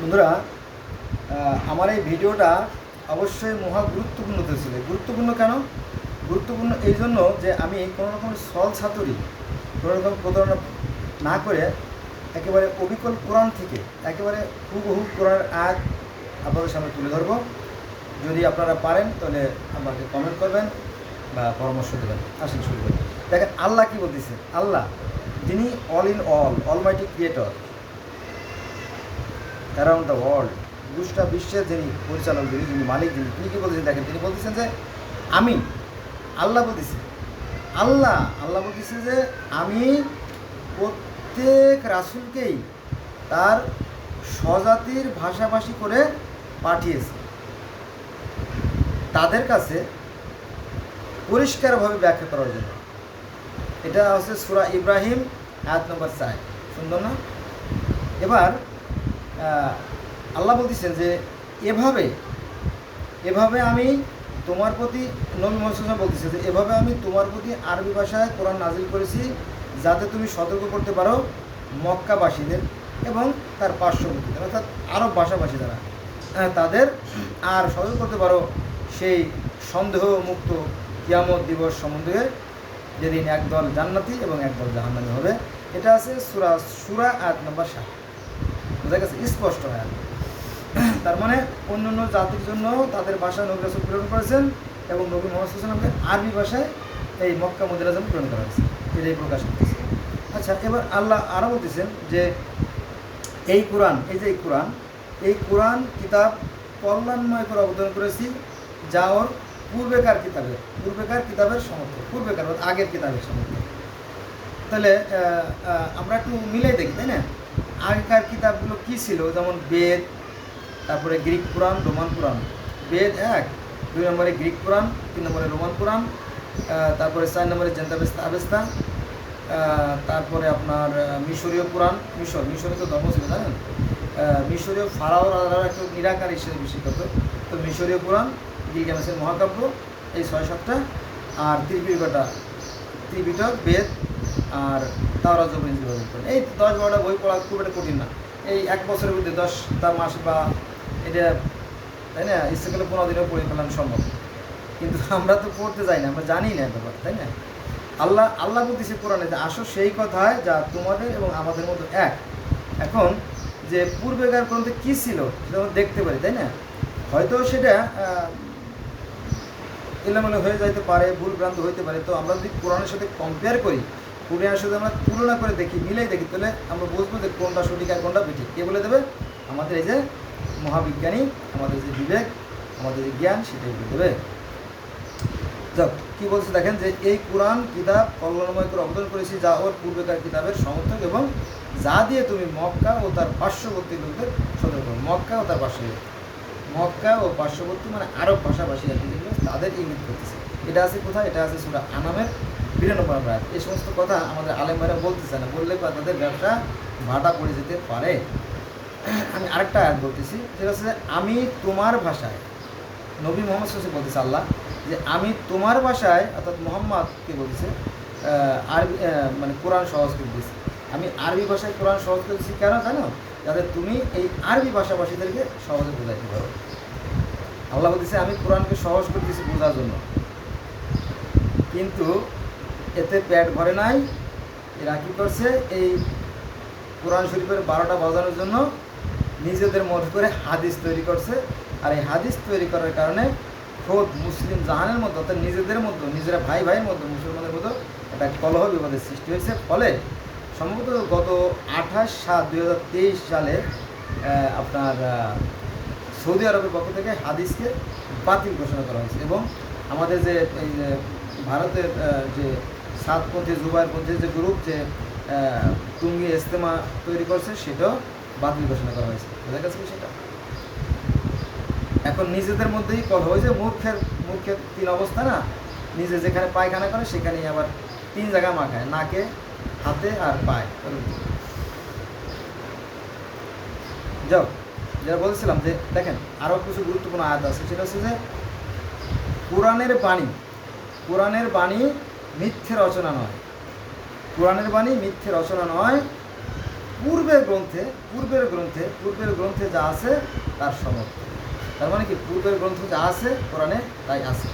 বন্ধুরা আমার এই ভিডিওটা অবশ্যই মহা গুরুত্বপূর্ণ ছিল গুরুত্বপূর্ণ কেন? গুরুত্বপূর্ণ এই জন্য যে আমি কোনো রকম সল ছাতুরি, কোনো রকম প্রতারণা না করে একেবারে অবিকল কোরআন থেকে একেবারে হুবহু কোরআনের আগ আপনাদের সামনে তুলে ধরবো। যদি আপনারা পারেন, তাহলে আমাকে কমেন্ট করবেন বা পরামর্শ দেবেন। আসেন শুরু করি। দেখেন, আল্লাহ কী বলতেছে? আল্লাহ, যিনি all in all almighty creator around the world গোষ্ঠা বিশ্বের যিনি পরিচালক, যিনি যিনি মালিক, যিনি, তিনি কি বলতেছেন দেখেন, তিনি বলতেছেন যে আমি আল্লাহ বলতেছি। আল্লাহ আল্লাহ বলতেছে যে, আমি প্রত্যেক রাসুলকেই তার স্বজাতির ভাষাভাষী করে পাঠিয়েছি। তাদের কাছে পরিষ্কারভাবে ব্যাখ্যা করার জন্য। এটা হচ্ছে সুরা ইব্রাহিম, আয়াত নম্বর চার। সুন্দর না? এবার আল্লাহ বলতেছেন যে এভাবে এভাবে আমি তোমার প্রতি নবী মোহাম্মদ বলতেছে যে এভাবে আমি তোমার প্রতি আরবি ভাষায় কোরআন নাজিল করেছি যাতে তুমি সতর্ক করতে পারো মক্কাবাসীদের এবং তার পার্শ্ববর্তীদের অর্থাৎ আরব ভাষাভাষী আহ, তাদের আর সতর্ক করতে পারো সেই সন্দেহ মুক্ত কিয়ামত দিবস সম্বন্ধে যেদিন একদল জান্নাতি এবং একদল জাহান্নামী হবে। এটা আছে সুরা সুরা আয়াত নম্বর সাত। বোঝা গেছে, স্পষ্ট আয়াত তার মানে অন্য অন্য জাতির জন্য তাদের ভাষায় নবী রাসুল প্রেরণ করেছেন এবং নবী মোহাম্মদ সাল্লামকে আরবি ভাষায় এই মক্কা মদিরা যেন প্রেরণ করা হয়েছে। এটাই প্রকাশ করতেছে। আচ্ছা এবার আল্লাহ আরও বলতেছেন যে এই কোরআন, এই যে এই কোরআন এই কোরআন কিতাব কল্যাণময় করে অবদান করেছি যা ওর পূর্বেকার কিতাবের পূর্বেকার কিতাবের সমর্থক, পূর্বেকার আগের কিতাবের সমর্থক। তাহলে আমরা একটু মিলাই দেখি, তাই না? আগেকার কিতাবগুলো কি ছিল? যেমন বেদ, তারপরে গ্রিক পুরাণ, রোমান পুরাণ। বেদ এক, দুই নম্বরে গ্রিক পুরাণ, তিন নম্বরে রোমান পুরাণ তারপরে চার নম্বরে জেন্দাবেস্তা আবেস্তা তারপরে আপনার মিশরীয় পুরাণ, মিশর, মিশরে তো ধর্ম ছিল, জানেন? মিশরীয় ফারাও রাজারা একটু নিরাকার হিসেবে বিশেষ করতো তো মিশরীয় পুরাণ গিলগামেসের মহাকাব্য, এই ছয় সাতটা, আর ত্রিপিটকটা ত্রিপিটক, বেদ আর তাওরা জমিন এই দশ বারোটা বই পড়া খুব একটা কঠিন না। এই এক বছরের মধ্যে দশটা মাস বা এটা, তাই না? ইচ্ছে করলে পনেরো দিনেও পড়ে ফেলাম সম্ভব। কিন্তু আমরা তো পড়তে যাই না, আমরা জানি না ব্যাপার তাই না? আল্লাহ আল্লাহ বলতেছে কোরআনে যে, আসো সেই কথায় যা তোমাদের এবং আমাদের মতো এক। এখন যে পূর্বেকার গ্রন্থ কী ছিল, সেটা আমরা দেখতে পারি, তাই না? হয়তো সেটা এলোমেলো হয়ে যাইতে পারে, ভুল ভ্রান্ত হইতে পারে। তো আমরা যদি কোরআনের সাথে কম্পেয়ার করি কোরআনের সাথে আমরা তুলনা করে দেখি, মিলাই দেখি, তাহলে আমরা বুঝব যে কোনটা সঠিক আর কোনটা বেঠিক। কে বলে দেবে? আমাদের এই যে মহাবিজ্ঞানী, আমাদের যে বিবেক, আমাদের যে জ্ঞান, সেটাই বলে দেবে। যাক, কি বলছে দেখেন যে, এই কোরআন কিতাব কল্যাণময় করে অবদান করেছি, যা ওর পূর্বেকার কিতাবের সমর্থক এবং যা দিয়ে তুমি মক্কা ও তার পার্শ্ববর্তী লোকদের সতর্ক। মক্কা ও তার পার্শ্ববর্তী মক্কা ও পার্শ্ববর্তী মানে আরব ভাষাভাষী আর কি তাদের ইঙ্গিত করতেছে। এটা আছে কোথায়? এটা আছে সুরা আনামের বিরানব্বই নম্বর এই সমস্ত কথা আমাদের আলেমারা বলতেছে না, বললে বা তাদের ব্যবসা ভাটা পড়ে যেতে পারে। আমি আরেকটা আয়াত বলতেছি, সেটা হচ্ছে, আমি তোমার ভাষায় নবী মোহাম্মদ আলাইহি বলতেছে আল্লাহ, যে আমি তোমার ভাষায় অর্থাৎ মোহাম্মদকে বলতেছে আরবি মানে কোরআন সহজ দিয়েছি। আমি আরবি ভাষায় কোরআন সহজ করে দিচ্ছি কেন জানো? যাতে তুমি এই আরবি ভাষাভাষীদেরকে সহজে বোঝাইতে পারো। আল্লাহ বলতেছে, আমি কোরআনকে সহজ করে দিয়েছি বোঝার জন্য। কিন্তু এতে পেট ভরে নাই। এরা কী করছে? এই কোরআন শরীফের বারোটা বাজানোর জন্য নিজেদের মত করে হাদিস তৈরি করছে। আর এই হাদিস তৈরি করার কারণে খোদ মুসলিম জাহানের মধ্যে অর্থাৎ নিজেদের মধ্যে, নিজেরা ভাই ভাইয়ের মধ্যে মুসলমানের মধ্যে একটা কলহ বিবাদের সৃষ্টি হয়েছে। ফলে সম্ভবত গত আঠাশ সাত দুই হাজার তেইশ সালে আপনার সৌদি আরবের পক্ষ থেকে হাদিসকে বাতিল ঘোষণা করা হয়েছে। এবং আমাদের যে, এই যে ভারতের যে সাতপন্থী জুবাইরপন্থী যে গ্রুপ যে টুঙ্গি ইস্তেমা তৈরি করছে, সেটাও বাতিল ঘোষণা করা হয়েছে। বোঝা গেছে সেটা এখন নিজেদের মধ্যেই কল হয়েছে, মূর্খের মূর্খের তিন অবস্থা না? নিজে যেখানে পায়খানা করে, সেখানেই আবার তিন জায়গা মাখায়, নাকে, হাতে আর পায়। যাও, যেটা বলছিলাম যে, দেখেন, আরও কিছু গুরুত্বপূর্ণ আয়াত আছে। সেটা হচ্ছে যে, কোরআনের বাণী কোরআনের বাণী মিথ্যে রচনা নয়। কোরআনের বাণী মিথ্যে রচনা নয়। পূর্বের গ্রন্থে পূর্বের গ্রন্থে পূর্বের গ্রন্থে যা আছে তার সমর্থ। তার মানে কি? পূর্বের গ্রন্থ যা আছে, কোরআনে তাই আছে।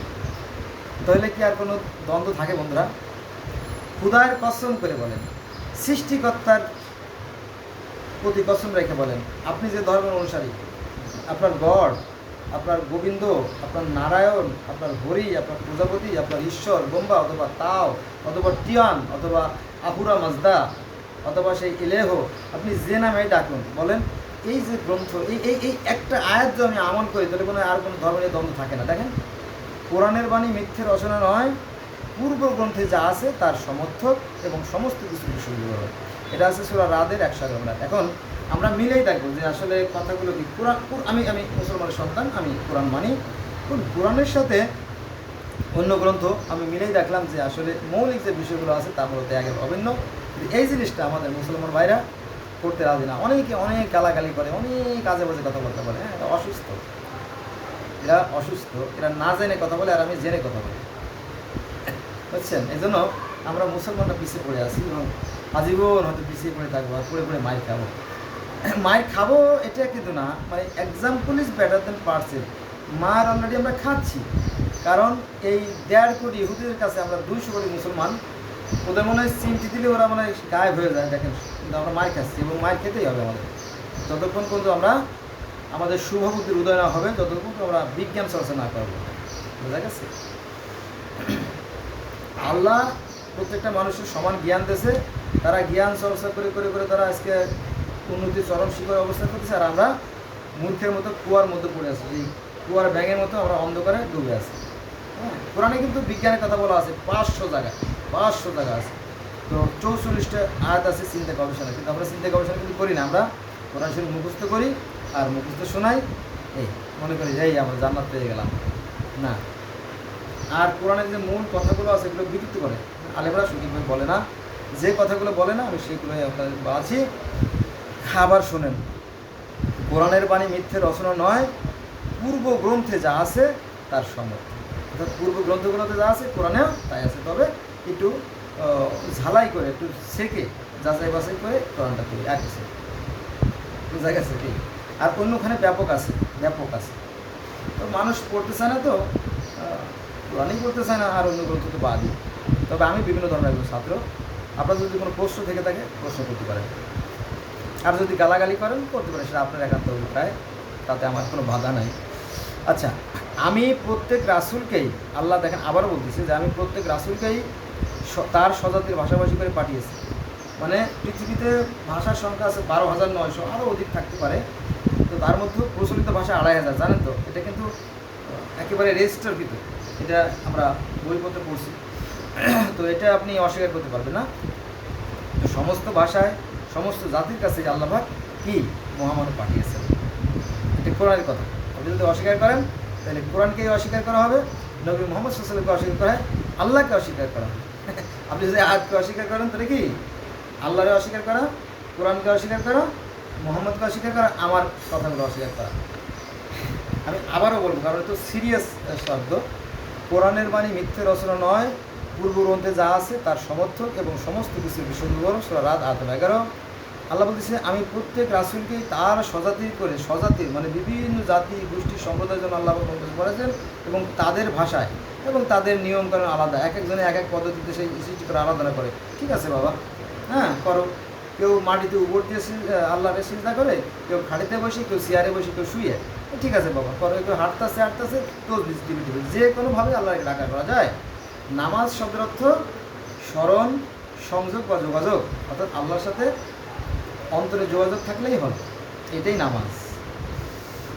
তাহলে কি আর কোনো দ্বন্দ্ব থাকে বন্ধুরা? খুদায়ের কসম করে বলেন, সৃষ্টিকর্তার প্রতি কসম রেখে বলেন, আপনি যে ধর্মের অনুসারী, আপনার গড় আপনার গোবিন্দ, আপনার নারায়ণ, আপনার হরি, আপনার প্রজাপতি, আপনার ঈশ্বর, বোম্বা, অথবা তাও, অথবা টিয়ান অথবা আহুরা মাজদা, অথবা সেই ইলেহ আপনি যে নামে ডাকুন, বলেন। এই যে গ্রন্থ, এই এই এই একটা আয়াত যদি আমি আমল করি, তাহলে কোনো, আর কোনো ধর্মের দ্বন্দ্ব থাকে না। দেখেন, কোরআনের বাণী মিথ্যে রচনা নয়, পূর্ব গ্রন্থে যা আছে তার সমর্থক এবং সমস্ত কিছু বিষয়গুলো এটা আছে সুরা রাদের একশো আমরা এখন আমরা মিলেই দেখব যে আসলে কথাগুলো কি কোরআন আমি আমি মুসলমানের সন্তান, আমি কোরআন মানি। কোরআনের সাথে অন্য গ্রন্থ আমি মিলেই দেখলাম যে আসলে মৌলিক যে বিষয়গুলো আছে তা মূলত একের অভিন্ন। এই জিনিসটা আমাদের মুসলমান ভাইরা করতে রাজি না। অনেকে অনেক গালাগালি করে, অনেক কাজে বাজে কথা বলতে পারে হ্যাঁ এটা অসুস্থ। এরা অসুস্থ। এরা না জেনে কথা বলে আর আমি জেনে কথা বলি। বুঝছেন? এই জন্য আমরা মুসলমানরা পিছিয়ে পড়ে আছি এবং আজীবন হয়তো পিছিয়ে পড়ে থাকব আর পড়ে পড়ে মাইর খাব। মায়ের খাব, এটা কিন্তু না। মানে example is better than parcel মার অলরেডি আমরা খাচ্ছি। কারণ এই দেড় কোটি ইহুদিদের কাছে আমরা দুইশো কোটি মুসলমান। ওদের মনে হয় চিমটি দিলে ওরা মানে গায়েব হয়ে যায়, দেখেন। কিন্তু আমরা মার খাচ্ছি এবং মার খেতেই হবে আমাদের। যতক্ষণ পর্যন্ত আমরা আমাদের শুভবুদ্ধির উদয় না হবে, ততক্ষণ পর্যন্ত আমরা বিজ্ঞান চর্চা না করব। বোঝা গেছে? আল্লাহ প্রত্যেকটা মানুষের সমান জ্ঞান দিয়েছে। তারা জ্ঞান চর্চা করে করে করে তারা আজকে উন্নতি চরম শিখরে অবস্থান করতেছে আর আমরা মূর্খের মতো কুয়ার মধ্যে পড়ে আছি এই কুয়ার ব্যাঙের মতো আমরা অন্ধকারে ডুবে আছি। হ্যাঁ কোরআনে কিন্তু বিজ্ঞানের কথা বলা আছে, পাঁচশো জায়গা পাঁচশো জায়গা আছে। তো চৌচল্লিশটা আয়াত আছে চিন্তা গবেষণা কিন্তু আমরা চিন্তা গবেষণা কিন্তু করি না, আমরা কোরআন শরীফ মুখস্থ করি আর মুখস্থ শোনাই। এই, মনে করি যে এই আমরা জান্নাত পেয়ে গেলাম। না, আর কোরআনের যে মূল কথাগুলো আছে এগুলো বিকৃত করে, আলেমরা সঠিকভাবে বলে না। যে কথাগুলো বলে না, আমি সেগুলোই আপনাদের আছি খাবার শোনেন। কোরআনের বাণী মিথ্যে রচনা নয় পূর্ব গ্রন্থে যা আছে তার সমর্থন। অর্থাৎ পূর্ব গ্রন্থগুলোতে যা আছে কোরআনেও তাই আছে। তবে একটু ঝালাই করে, একটু সেকে যাচাই বাছাই করে কোরআনটা করি এক গেছে কি? আর অন্যখানে ব্যাপক আছে ব্যাপক আছে। তো মানুষ পড়তে চায় না তো কোরআনই পড়তে চায় না, আর অন্য গ্রন্থ তো বাদই। তবে আমি বিভিন্ন ধরনের ছাত্র। আপনার যদি কোনো প্রশ্ন থেকে থাকে, প্রশ্ন করতে পারেন। আর যদি গালাগালি করেন করতে পারেন সেটা আপনার একান্ত অভিপ্রায় তাতে আমার কোনো বাধা নাই। আচ্ছা আমি প্রত্যেক রাসুলকেই, আল্লাহ দেখেন আবারও বলতেছি যে আমি প্রত্যেক রাসুলকেই তার স্বজাতির ভাষাভাষী করে পাঠিয়েছি। মানে পৃথিবীতে ভাষার সংখ্যা আছে বারো হাজার নয়শো আরও অধিক থাকতে পারে। তো তার মধ্যে প্রচলিত ভাষা আড়াই হাজার, জানেন তো? এটা কিন্তু একেবারে রেজিস্টার কিন্তু এটা আমরা বইপত্রে পড়ছি। তো এটা আপনি অস্বীকার করতে পারবেন না। সমস্ত ভাষায় সমস্ত জাতির কাছে আল্লাহবাক কি মহামানব পাঠিয়েছেন। এটা কোরআনের কথা। আপনি যদি অস্বীকার করেন, তাহলে কোরআনকেই অস্বীকার করা হবে, নবী মোহাম্মদ সাল্লামকে অস্বীকার করা হয় আল্লাহকে অস্বীকার করা হবে। আপনি যদি আয়াতকে অস্বীকার করেন, তাহলে কি? আল্লাহরে অস্বীকার করা, কোরআনকে অস্বীকার করা, মোহাম্মদকে অস্বীকার করা, আমার কথাগুলো অস্বীকার করা। আমি আবারও বলব, কারণ এটা সিরিয়াস শব্দ। কোরআনের বাণী মিথ্যে রচনা নয়। পূর্ব গ্রন্থে যা আছে, তার সমর্থক এবং সমস্ত কিছুর সুরা রাত আতম এগারো। আল্লাহ বলতেছে, আমি প্রত্যেক রাসুলকেই তার স্বজাতি করে স্বজাতির মানে বিভিন্ন জাতি, গোষ্ঠী, সম্প্রদায়ের জন্য আল্লাহ বলতে করেছেন এবং তাদের ভাষায় এবং তাদের নিয়মকানুন আলাদা। এক একজনে এক এক পদ্ধতিতে সেই সৃষ্টি করে আলাদা করে। ঠিক আছে বাবা? হ্যাঁ করো। কেউ মাটিতে উপর দিয়ে আল্লাহরে চিন্তা করে, কেউ খাড়িতে বসে, কেউ চেয়ারে বসে, কেউ শুয়ে। ঠিক আছে বাবা, করো। কেউ হাঁটতেছে হাঁটতেছে কেউ ডিস্ট্রিবিউট যে কোনোভাবে আল্লাহকে ডাকা করা যায়, নামাজ শব্দের অর্থ স্মরণ, সংযোগ বা যোগাযোগ। অর্থাৎ আল্লাহর সাথে অন্তরে যোগাযোগ থাকলেই হবে। এটাই নামাজ।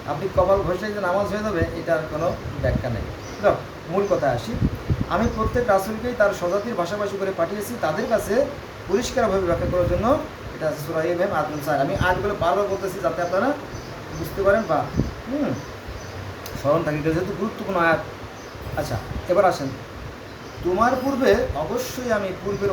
আপনি কপাল ঘষলে যে নামাজ হয়ে যাবে, এটার কোনো ব্যাখ্যা নেই। মূল কথায় আসি। আমি প্রত্যেক রাসুলকেই তার স্বজাতির ভাষাভাষী করে পাঠিয়েছি, তাদের কাছে পরিষ্কারভাবে ব্যাখ্যা করার জন্য। এটা সুরাই এম আদম স্যার আমি আজগুলো বারবার বলতেছি যাতে আপনারা বুঝতে পারেন বা, হুম, স্মরণ থাকে। যেহেতু গুরুত্বপূর্ণ আয়াত। আচ্ছা এবার আসেন। তোমার পূর্বে অবশ্যই আমি পূর্বের